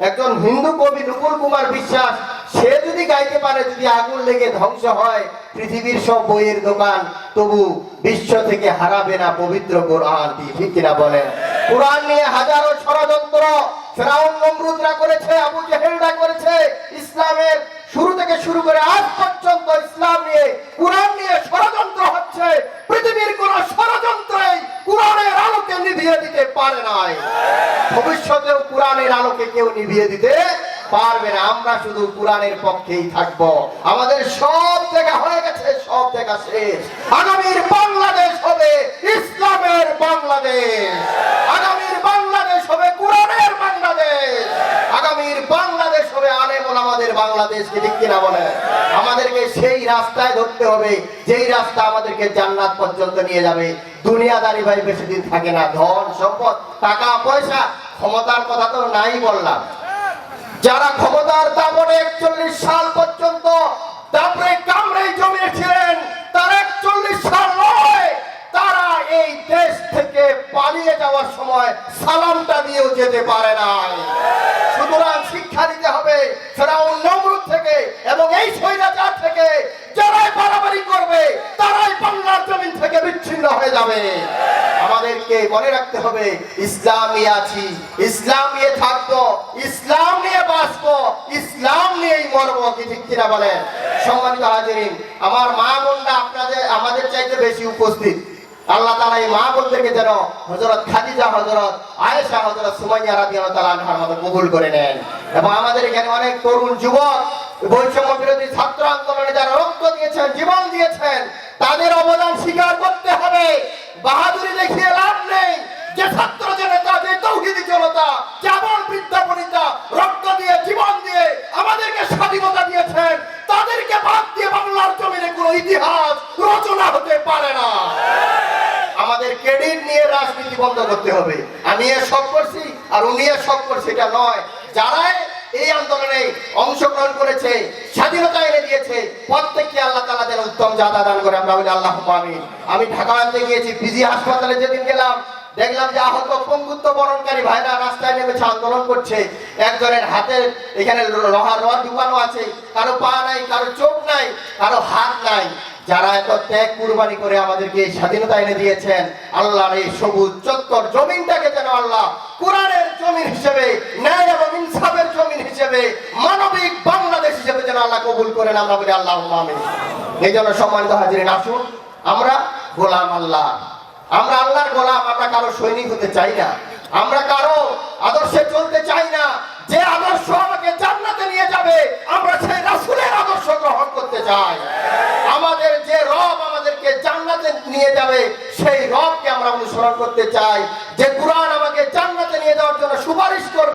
একজন হিন্দু কবি নুপুর কুমার বিশ্বাস, সে যদি গাইতে পারে, যদি আগুন লেগে ধ্বংস হয়, পৃথিবীর সব বইয়ের দোকান তবু বিশ্ব থেকে হারাবে না পবিত্র কোরআন ঠিক কিনা বলেন? কোরআন নিয়ে হাজারো ষড়যন্ত্র, ফেরাউন, নমরুদরা করেছে, আবু জেহেলরা করেছে ইসলামের শুরু থেকে শুরু করে আজ পর্যন্ত ইসলাম নিয়ে, কোরআন নিয়ে ষড়যন্ত্র হচ্ছে। পৃথিবীর কোন ষড়যন্ত্রই কোরআনের আলোকে নিভিয়ে দিতে পারে নাই। ভবিষ্যতেও কোরআনের আলোকে কেউ নিভিয়ে দিতে পারবে না। আমরা শুধু কোরআনের পক্ষেই থাকব। আমাদের সব জায়গা হয়ে গেছে, সব জায়গা শেষ। আগামীর বাংলাদেশ হবে ইসলামের বাংলাদেশ। আগামীর বাংলাদেশ হবে কোরআনের বাংলাদেশ। আগামীর বাংলাদেশ আমাদের বাংলাদেশকে ঠিক কিনা বলে? আমাদেরকে সেই রাস্তায় ধরতে হবে, যেই রাস্তা আমাদেরকে জান্নাত পর্যন্ত নিয়ে যাবে। দুনিয়াদারি ভাই বেশি দিন থাকে না, ধন, সম্পদ, টাকা, পয়সা, ক্ষমতার কথা তো নাই বললাম। যারা ক্ষমতার দামনে একচল্লিশ সাল পর্যন্ত তারপরে কামড়ে জমিয়েছিলেন, তার একচল্লিশ সাল নয়, তারা এই দেশ থেকে পালিয়ে যাওয়ার সময় সালামটা দিয়েও যেতে পারে নাই। আমাদেরকে মনে রাখতে হবে, ইসলাম নিয়ে আছি, ইসলাম নিয়ে থাকব, ইসলাম নিয়ে বাঁচবো, ইসলাম নিয়েই মরবো কি কিনা বলেন? সম্মানিত হাজিরিন, আমার মা বোনরা আপনাদের, আমাদের চাইতে বেশি উপস্থিত। আল্লাহ তাআলা এই মা বোনদেরকে যেন হযরত খাদিজা, হযরত আয়েশা, হযরত সুমাইয়া তাআলা আনহার মতো কবুল করে নেন। এবং আমাদের এখানে অনেক তরুণ যুবক, বৈষম্য বিরোধী ছাত্র আন্দোলনে যারা রক্ত দিয়েছেন, জীবন দিয়েছেন, তাদের অবদান স্বীকার করতে হবে। বাহাদুরি দেখিয়ে লাভ নেই। যে ছাত্র জনতা, যে তৌহিদি জনতা যেমন বৃদ্ধা বনিতা রক্ত দিয়ে, জীবন দিয়ে আমাদেরকে স্বাধীনতা দিয়েছেন, তাদেরকে বাদ দিয়ে বাংলার জমিনে কোনো ইতিহাস রচনা হতে পারে না আমাদের ক্রেডিট নিয়ে রাজনীতি বন্ধ করতে হবে। আমি এ সব করছি আর উনি এ সব করছে এটা নয়। যারাই এই আন্দোলনে অংশগ্রহণ করেছে, স্বাধীনতা এনে দিয়েছে, প্রত্যেককে আল্লাহ তাআলা যেন উত্তম জাদা দান করে, আমরা বলি আল্লাহ আমিন। আমি ঢাকা আনতে গিয়েছি, পিজি হাসপাতালে যেদিন গেলাম, দেখলাম যে আহত পঙ্গুত্ব বরণকারী ভাইরা রাস্তায় নেমেছে, আন্দোলন করছে। একজনের হাতে এখানে লোহার রড ঢুকানো আছে, কারও পা নাই, কারও চোখ নাই, কারও হাত নাই। যারা এত ত্যাগ কুরবানি করে আমাদেরকে স্বাধীনতা এনে দিয়েছেন, আল্লাহর এই সবুজ চত্বর জমিনটাকে যেন আল্লাহ কোরআনের জমিন হিসেবে, ন্যায় এবং ইনসাফের জমিন হিসেবে, মানবিক বাংলাদেশ হিসেবে যেন আল্লাহ কবুল করেন, আমরা বলি আল্লাহ এই জন্য সম্মানিত হাজিরিন, আসুন, আমরা গোলাম আল্লাহ। আমরা আল্লাহর গোলাম, আমরা কারও সৈনিক হতে চাই না। আমরা কারও আদর্শে চলতে চাই না যে আদর্শ আমাকে জান্নাতে নিয়ে যাবে আমরা সেই রাসূলের আদর্শ গ্রহণ করতে চাই আমাদের যে রব আমাদেরকে জান্নাতে নিয়ে যাবে, সেই রবকে আমরা অনুসরণ করতে চাই। যে কোরআন আমাকে জান্নাতে নিয়ে যাওয়ার জন্য সুপারিশ করবে